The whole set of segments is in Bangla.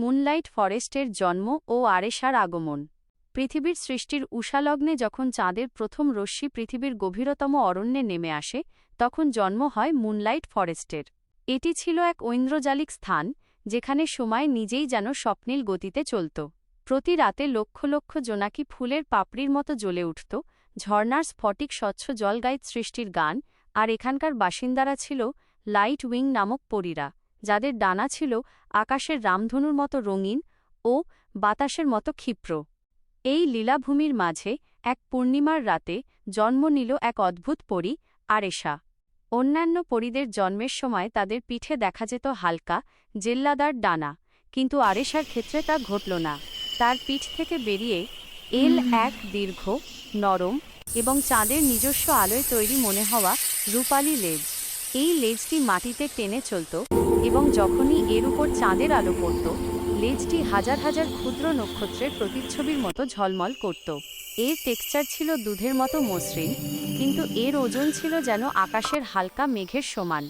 মুনলাইট ফরেস্টের জন্ম ও আরেসার আগমন। পৃথিবীর সৃষ্টির উষালগ্নে যখন চাঁদের প্রথম রশ্মি পৃথিবীর গভীরতম অরণ্যে নেমে আসে, তখন জন্ম হয় মুনলাইট ফরেস্টের। এটি ছিল এক ঐন্দ্রজালিক স্থান, যেখানে সময় নিজেই যেন স্বপ্নীল গতিতে চলত। প্রতি রাতে লক্ষ লক্ষ জোনাকি ফুলের পাপড়ির মতো জ্বলে উঠত ঝর্নার স্ফটিক স্বচ্ছ জলগাইত সৃষ্টির গান, আর এখানকার বাসিন্দারা ছিল লাইট উইং নামক পরীরা। যাদের ডানা ছিল আকাশের রামধনুর মতো রঙিন ও বাতাসের মতো ক্ষিপ্র। এই লীলাভূমির মাঝে এক পূর্ণিমার রাতে জন্ম নিল এক অদ্ভুত পরী, আরেশা। অন্যান্য পরীদের জন্মের সময় তাদের পিঠে দেখা যেত হালকা, জেল্লাদার ডানা, কিন্তু আরেশার ক্ষেত্রে তা ঘটল না। তার পিঠ থেকে বেরিয়ে এল এক দীর্ঘ, নরম এবং চাঁদের নিজস্ব আলোয় তৈরি মনে হওয়া রূপালী লেজ। এই লেজটি মাটিতে টেনে চলত এবং যখনই এর উপর চাঁদের আলো পড়ত, লেজটি হাজার হাজার ক্ষুদ্র নক্ষত্রের প্রতিচ্ছবির মতো ঝলমল করত। এর টেক্সচার ছিল দুধের মতো মসৃণ, কিন্তু এর ওজন ছিল যেন আকাশের হালকা মেঘের সমান।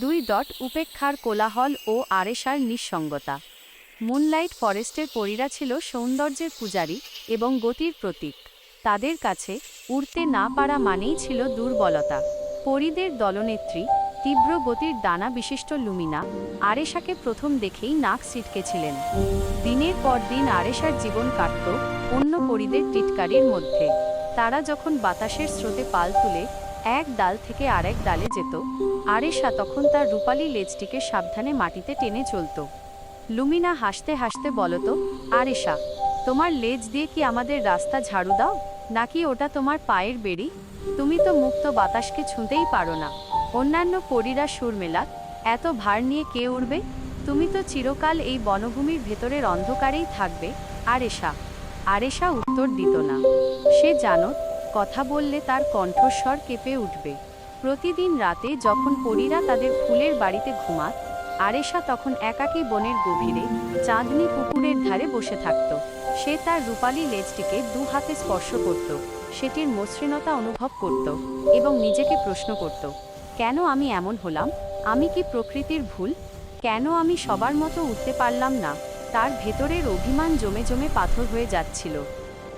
দুই ডট উপেক্ষার কোলাহল ও আরেসার নিঃসঙ্গতা। মুনলাইট ফরেস্টের পরীরা ছিল সৌন্দর্যের পূজারী এবং গতির প্রতীক। তাদের কাছে উড়তে না পারা মানেই ছিল দুর্বলতা। পরীদের দলনেত্রী তীব্র গতির দানা বিশিষ্ট লুমিনা আরেশাকে প্রথম দেখেই নাক ছিটকেছিলেন। দিনের পর দিন আরেশার জীবন কাটত অন্য পরীদের টিটকারির মধ্যে। তারা যখন বাতাসের স্রোতে পাল তুলে এক ডাল থেকে আরেক ডালে যেত, আরেশা তখন তার রূপালী লেজটিকে সাবধানে মাটিতে টেনে চলত। লুমিনা হাসতে হাসতে বলতো, আরেশা, তোমার লেজ দিয়ে কি আমাদের রাস্তা ঝাড়ু দাও? নাকি ওটা তোমার পায়ের বেড়ি? তুমি তো মুক্ত বাতাসকে ছুঁতেই পারো না। অন্যান্য পরীরা সুর মেলাক এত ভার নিয়ে কে উড়বে? তুমি তো চিরকাল এই বনভূমির ভেতরের অন্ধকারেই থাকবে। আরেশা আরেশা উত্তর দিত না। সে জানত, কথা বললে তার কণ্ঠস্বর কেঁপে উঠবে। প্রতিদিন রাতে যখন পরীরা তাদের ফুলের বাড়িতে ঘুমাত, আরেশা তখন একাকী বনের গভীরে চাঁদনি পুকুরের ধারে বসে থাকত। সে তার রূপালী লেজটিকে দু হাতে স্পর্শ করত, সেটির মসৃণতা অনুভব করত এবং নিজেকে প্রশ্ন করত কেন আমি এমন হলাম? আমি কি প্রকৃতির ভুল? কেন আমি সবার মতো উঠতে পারলাম না? তার ভেতরের অভিমান জমে জমে পাথর হয়ে যাচ্ছিল।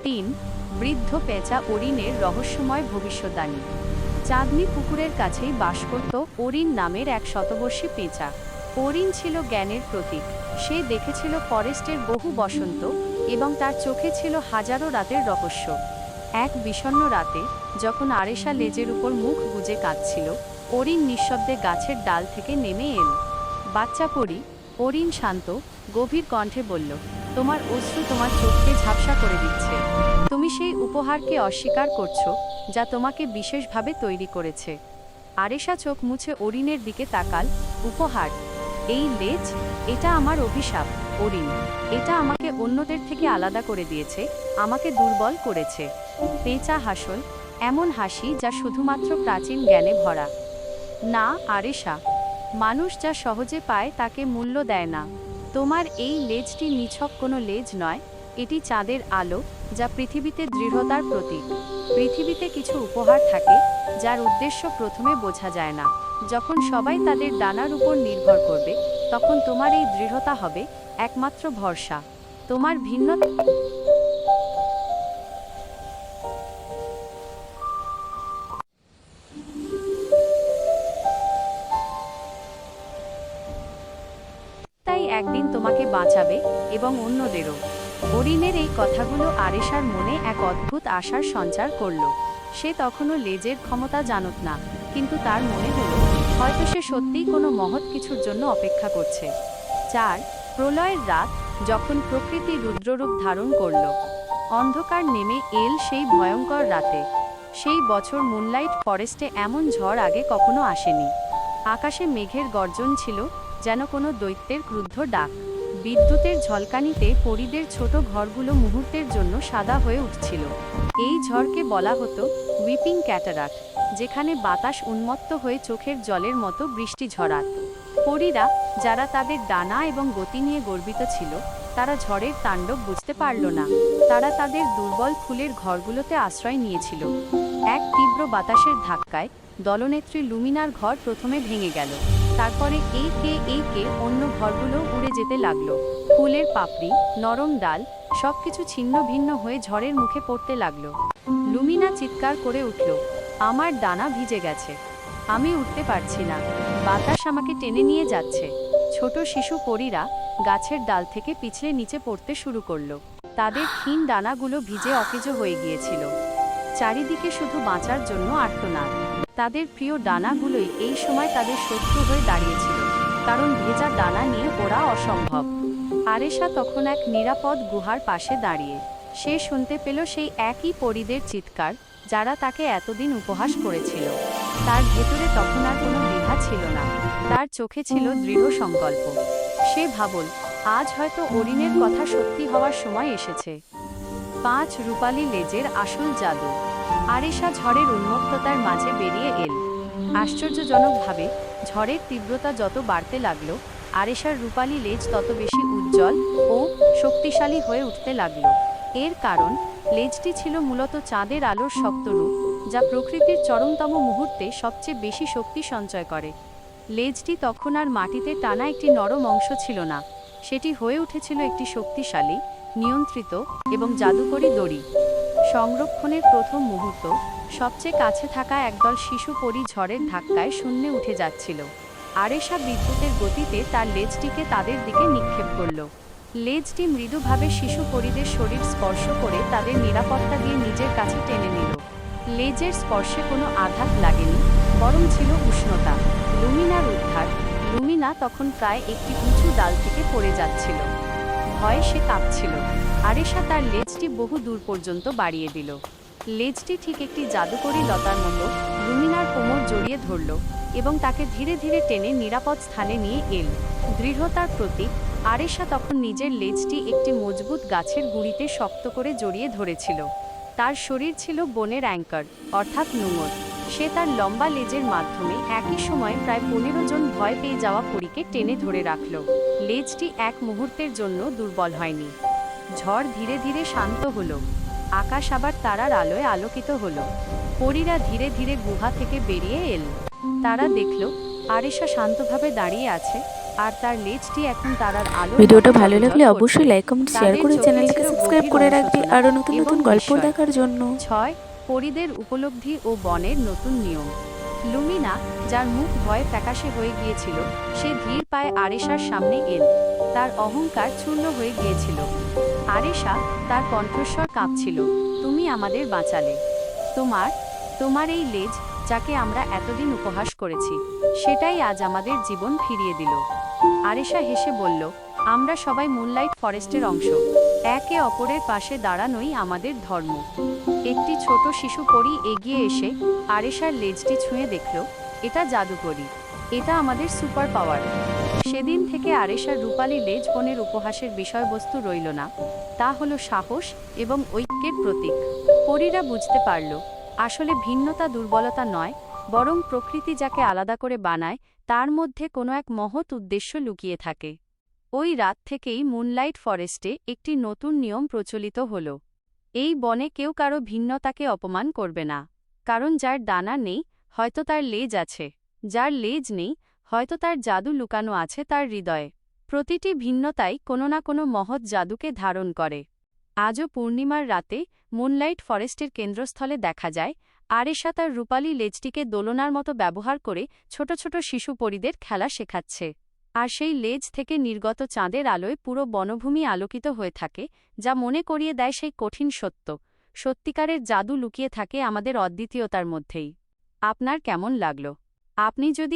তিন, বৃদ্ধ পেঁচা অরিনের রহস্যময় ভবিষ্যদ্বাণী। চাঁদনি পুকুরের কাছেই বাস করত অরিন নামের এক শতবর্ষী পেঁচা। অরিন ছিল জ্ঞানের প্রতীক। সে দেখেছিল ফরেস্টের বহু বসন্ত এবং তার চোখে ছিল হাজারো রাতের রহস্য। এক বিষণ্ণ রাতে, যখন আরেশা লেজের উপর মুখ গুজে কাঁদছিল অরিন নিঃশব্দে গাছের ডাল থেকে নেমে এল। বাচ্চা পড়ি অরিন শান্ত, গভীর কণ্ঠে বলল, তোমার অশ্রু তোমার চোখকে ঝাপসা করে দিচ্ছে। তুমি সেই উপহারকে অস্বীকার করছ, যা তোমাকে বিশেষভাবে তৈরি করেছে। আরেশা চোখ মুছে অরিনের দিকে তাকাল, উপহার, এই লেজ, এটা আমার অভিশাপ, অরিন। এটা আমাকে অন্যদের থেকে আলাদা করে দিয়েছে, আমাকে দুর্বল করেছে। পেঁচা হাসল, এমন হাসি যা শুধুমাত্র প্রাচীন জ্ঞানে ভরা। না আরেশা মানুষ যা সহজে পায় তাকে মূল্য দেয় না। তোমার এই লেজটি নিছক কোনো লেজ নয়, এটি চাঁদের আলো, যা পৃথিবীতে দৃঢ়তার প্রতীক। পৃথিবীতে কিছু উপহার থাকে, যার উদ্দেশ্য প্রথমে বোঝা যায় না। যখন সবাই তাদের ডানার উপর নির্ভর করবে, তখন তোমার এই দৃঢ়তা হবে একমাত্র ভরসা। তোমার ভিন্ন বাঁচাবে এবং অন্যদেরও। হরিণের এই কথাগুলো আরেশার মনে এক অদ্ভুত আশার সঞ্চার করল। সে তখনও লেজের ক্ষমতা জানত না, কিন্তু তার মনে হলো, হয়তো সে সত্যিই কোনো মহৎ কিছুর জন্য অপেক্ষা করছে। চার, প্রলয়ের রাত যখন প্রকৃতি রুদ্ররূপ ধারণ করল, অন্ধকার নেমে এল সেই ভয়ঙ্কর রাতে। সেই বছর মুনলাইট ফরেস্টে এমন ঝড় আগে কখনো আসেনি। আকাশে মেঘের গর্জন ছিল, যেন কোনো দৈত্যের ক্রুদ্ধ ডাক। বিদ্যুতের ঝলকানিতে পরিদের ছোট ঘরগুলো মুহূর্তের জন্য সাদা হয়ে উঠছিল। এই ঝড়কে বলা হতো উইপিং ক্যাটারাক যেখানে বাতাস উন্মত্ত হয়ে চোখের জলের মতো বৃষ্টি ঝরাত। পরীরা, যারা তাদের ডানা এবং গতি নিয়ে গর্বিত ছিল, তারা ঝড়ের তাণ্ডব বুঝতে পারল না। তারা তাদের দুর্বল ফুলের ঘরগুলোতে আশ্রয় নিয়েছিল। এক তীব্র বাতাসের ধাক্কায় দলনেত্রী লুমিনার ঘর প্রথমে ভেঙে গেল। তারপরে এই কে এই কে অন্য ঘরগুলো উড়ে যেতে লাগল। ফুলের পাপড়ি, নরম ডাল, সবকিছু ছিন্ন ভিন্ন হয়ে ঝড়ের মুখে পড়তে লাগল। লুমিনা চিৎকার করে উঠল, আমার ডানা ভিজে গেছে। আমি উঠতে পারছি না। বাতাস আমাকে টেনে নিয়ে যাচ্ছে। ছোট শিশু পরীরা গাছের ডাল থেকে পিছলে নিচে পড়তে শুরু করল। তাদের ক্ষীণ ডানাগুলো ভিজে অকেজো হয়ে গিয়েছিল। চারিদিকে শুধু বাঁচার জন্য আর্তনাদ। তাদের প্রিয় ডানাগুলোই এই সময় তাদের শত্রু হয়ে দাঁড়িয়েছিল, কারণ ভেজা ডানা নিয়ে ওরা অসম্ভব। আরেশা তখন এক নিরাপদ গুহার পাশে দাঁড়িয়ে, সে শুনতে পেল সেই একই পরিদের চিৎকার, যারা তাকে এতদিন উপহাস করেছিল। তার ভেতরে তখন আর কোনো দ্বিধা ছিল না, তার চোখে ছিল দৃঢ় সংকল্প। সে ভাবল, আজ হয়তো অরিনের কথা সত্যি হওয়ার সময় এসেছে। পাঁচ রূপালী লেজের আসল জাদু। আরেশা ঝড়ের উন্মত্ততার মাঝে বেরিয়ে এল। আশ্চর্যজনকভাবে ঝড়ের তীব্রতা যত বাড়তে লাগল, আরেশার রূপালী লেজ তত বেশি উজ্জ্বল ও শক্তিশালী হয়ে উঠতে লাগল। এর কারণ, লেজটি ছিল মূলত চাঁদের আলোর শক্ত রূপ, যা প্রকৃতির চরমতম মুহূর্তে সবচেয়ে বেশি শক্তি সঞ্চয় করে। লেজটি তখন আর মাটিতে টানা একটি নরম অংশ ছিল না, সেটি হয়ে উঠেছিল একটি শক্তিশালী, নিয়ন্ত্রিত এবং জাদুকরী দড়ি। সংরক্ষণের প্রথম মুহূর্ত, সবচেয়ে কাছে থাকা একদল শিশু পরি ঝড়ের ধাক্কায় শূন্যে উঠে যাচ্ছিল। আরেশা বিদ্যুতের গতিতে তার লেজটিকে তাদের দিকে নিক্ষেপ করল। লেজটি মৃদুভাবে শিশু পরিদের শরীর স্পর্শ করে তাদের নিরাপত্তা দিয়ে নিজের কাছে টেনে নিল। লেজের স্পর্শে কোনো আঘাত লাগেনি, বরং ছিল উষ্ণতা। লুমিনার উদ্ধার, লুমিনা তখন প্রায় একটি উঁচু ডাল থেকে পড়ে যাচ্ছিল। ভয়ে সে কাঁপছিল। আরেশা তার লেজটি বহু দূর পর্যন্ত বাড়িয়ে দিল। লেজটি ঠিক একটি জাদুকরী লতার মতো লুমিনার কোমর জড়িয়ে ধরল এবং তাকে ধীরে ধীরে টেনে নিরাপদ স্থানে নিয়ে এল। দৃঢ়তার প্রতীক, আরেশা তখন নিজের লেজটি একটি মজবুত গাছের গুঁড়িতে শক্ত করে জড়িয়ে ধরেছিল। তার শরীর ছিল বনের অ্যাঙ্কার, অর্থাৎ নুঙর। সে তার লম্বা লেজের মাধ্যমে একই সময়ে প্রায় পনেরো জন ভয় পেয়ে যাওয়া পরীকে টেনে ধরে রাখল। লেজটি এক মুহূর্তের জন্য দুর্বল হয়নি। ঝড় ধীরে ধীরে শান্ত হলো। আকাশ আবার তারার আলোয় আলোকিত হলো। পরীরা ধীরে ধীরে গুহা থেকে বেরিয়ে এল। তারা দেখল আরেশা শান্তভাবে দাঁড়িয়ে আছে আর তার লেজটি এখন তারার আলো ভিডিওটা ভালো লাগলে অবশ্যই লাইক কমেন্ট শেয়ার করে চ্যানেলটাকে সাবস্ক্রাইব করে রাখবে আরও নতুন নতুন গল্প দেখার জন্য। ছয় পরিদের উপলব্ধি ও বনের নতুন নিয়ম। লুমিনা, যার মুখ ভয়ে ফ্যাকাশে হয়ে গিয়েছিল, সে ধীর পায়ে আরেশার সামনে এল। তার অহংকার চূর্ণ হয়ে গিয়েছিল। আরেশা তার কণ্ঠস্বর কাঁপছিল, তুমি আমাদের বাঁচালে। তোমার তোমার এই লেজ যাকে আমরা এতদিন উপহাস করেছি, সেটাই আজ আমাদের জীবন ফিরিয়ে দিল। আরেশা হেসে বলল, আমরা সবাই মুনলাইট ফরেস্টের অংশ। একে অপরের পাশে দাঁড়ানোই আমাদের ধর্ম। একটি ছোট শিশু পরি এগিয়ে এসে আরেশার লেজটি ছুঁয়ে দেখল, এটা জাদুকরি। এটা আমাদের সুপার পাওয়ার। সেদিন থেকে আরেশার রূপালী লেজ বনের উপহাসের বিষয়বস্তু রইল না। তা হলো সাহস এবং ঐক্যের প্রতীক। পরীরা বুঝতে পারল, আসলে ভিন্নতা দুর্বলতা নয়, বরং প্রকৃতি যাকে আলাদা করে বানায়, তার মধ্যে কোনো এক মহৎ উদ্দেশ্য লুকিয়ে থাকে। ওই রাত থেকেই মুনলাইট ফরেস্টে একটি নতুন নিয়ম প্রচলিত হল। এই বনে কেউ কারও ভিন্নতাকে অপমান করবে না, কারণ যার দানা নেই, হয়তো তার লেজ আছে, যার লেজ নেই, হয়তো তার জাদু লুকানো আছে তার হৃদয়ে। প্রতিটি ভিন্নতাই কোনো না কোনো মহৎ জাদুকে ধারণ করে। আজও পূর্ণিমার রাতে মুনলাইট ফরেস্টের কেন্দ্রস্থলে দেখা যায়, আরেশা তার রূপালী লেজটিকে দোলনার মতো ব্যবহার করে ছোট ছোট শিশু পরিদের খেলা শেখাচ্ছে। আর সেই লেজ থেকে নির্গত চাঁদের আলোয় পুরো বনভূমি আলোকিত হয়ে থাকে, যা মনে করিয়ে দেয় সেই কঠিন সত্য। সত্যিকারের জাদু লুকিয়ে থাকে আমাদের অদ্বিতীয়তার মধ্যেই। আপনার কেমন লাগল? আপনি যদি